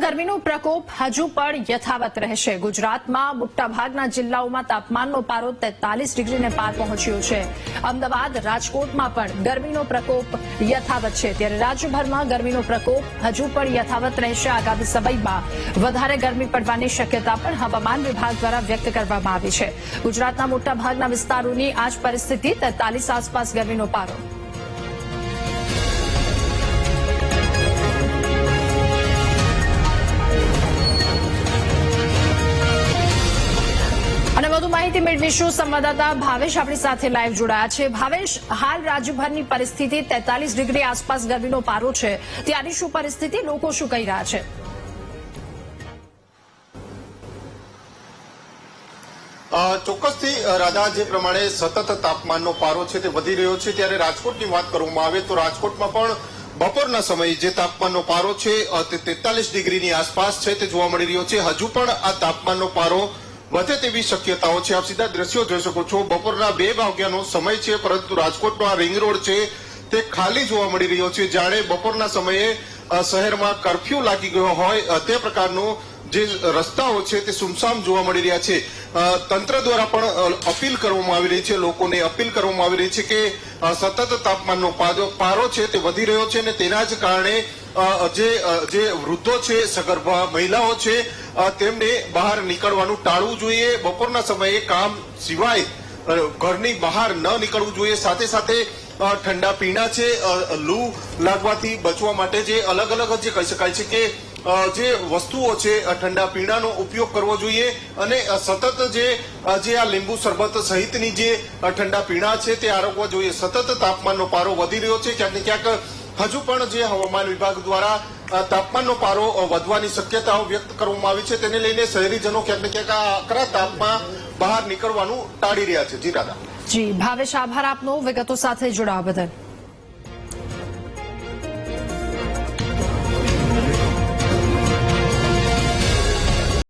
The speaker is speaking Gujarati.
ગરમીનો પ્રકોપ હજુ પણ યથાવત રહેશે. ગુજરાતમાં મોટાભાગના જિલ્લાઓમાં તાપમાનનો પારો તેતાલીસ ડિગ્રીને પાર પહોંચ્યો છે. અમદાવાદ, રાજકોટમાં પણ ગરમીનો પ્રકોપ યથાવત છે. ત્યારે રાજ્યભરમાં ગરમીનો પ્રકોપ હજુ પણ યથાવત રહેશે. આગામી સમયમાં વધારે ગરમી પડવાની શક્યતા પણ હવામાન વિભાગ દ્વારા વ્યક્ત કરવામાં આવી છે. ગુજરાતના મોટાભાગના વિસ્તારોની આ જ પરિસ્થિતિ તેતાલીસ આસપાસ ગરમીનો પારો. માહિતી મેળવીશું. સંવાદદાતા ભાવેશ આપણી સાથે લાઈવ જોડાયા છે. ભાવેશ, હાલ રાજ્યભરની પરિસ્થિતિ તેતાલીસ ડિગ્રી આસપાસ ગરમીનો પારો છે. ત્યાંની શું પરિસ્થિતિ? લોકો શું કહી રહ્યા છે? ચોક્કસથી રાધા જે પ્રમાણે સતત તાપમાનનો પારો છે તે વધી રહ્યો છે. ત્યારે રાજકોટની વાત કરવામાં આવે તો રાજકોટમાં પણ બપોરના સમયે જે તાપમાનનો પારો છે તે તેતાલીસ ડિગ્રીની આસપાસ છે તે જોવા મળી રહ્યો છે. હજુ પણ આ તાપમાનનો પારો વધે તેવી શક્યતાઓ છે. આપ સીધા દ્રશ્યો જોઈ શકો છો. બપોરના બે વાગ્યાનો સમય છે, પરંતુ રાજકોટનો આ રિંગ રોડ છે, તે ખાલી જોવા મળી રહ્યો છે. જાણે બપોરના સમયે શહેરમાં કરફ્યુ લાગી ગયો હોય તે પ્રકારનો જે રસ્તાઓ છે, તે સુમસામ જોવા મળી રહ્યા છે. તંત્ર દ્વારા પણ અપીલ કરવામાં આવી રહી છે, લોકોને અપીલ કરવામાં આવી રહી છે કે સતત તાપમાનનો પારો છે, તે વધી રહ્યો છે અને તેના જ કારણે જે જે વૃદ્ધો છે, સગર્ભા મહિલાઓ છે તેમને બહાર નીકળવાનું ટાળવું જોઈએ. બપોરના સમયે કામ સિવાય ઘરની બહાર ન નીકળવું જોઈએ. સાથે સાથે ઠંડા પીણા છે લૂ લાગવાથી બચવા માટે જે અલગ અલગ જે કહી શકાય છે કે જે વસ્તુઓ છે ઠંડા પીણાનો ઉપયોગ કરવો જોઈએ અને સતત જે જે આ લીંબુ શરબત સહિતની જે ઠંડા પીણા છે, તે આરોગવા જોઈએ. સતત તાપમાનનો પારો વધી રહ્યો છે. ક્યાંક ને ક્યાંક હજુ પણ જે હવામાન વિભાગ દ્વારા તાપમાનનો પારો વધવાની શક્યતાઓ વ્યક્ત કરવામાં આવી છે, તેને લઈને શહેરીજનો ક્યાંક ને ક્યાંક આ આકરા તાપમાં બહાર નીકળવાનું ટાળી રહ્યા છે. જી, દાદા. જી, ભાવેશ, આભાર આપનો. વિગતો સાથે જોડાવા બદલ.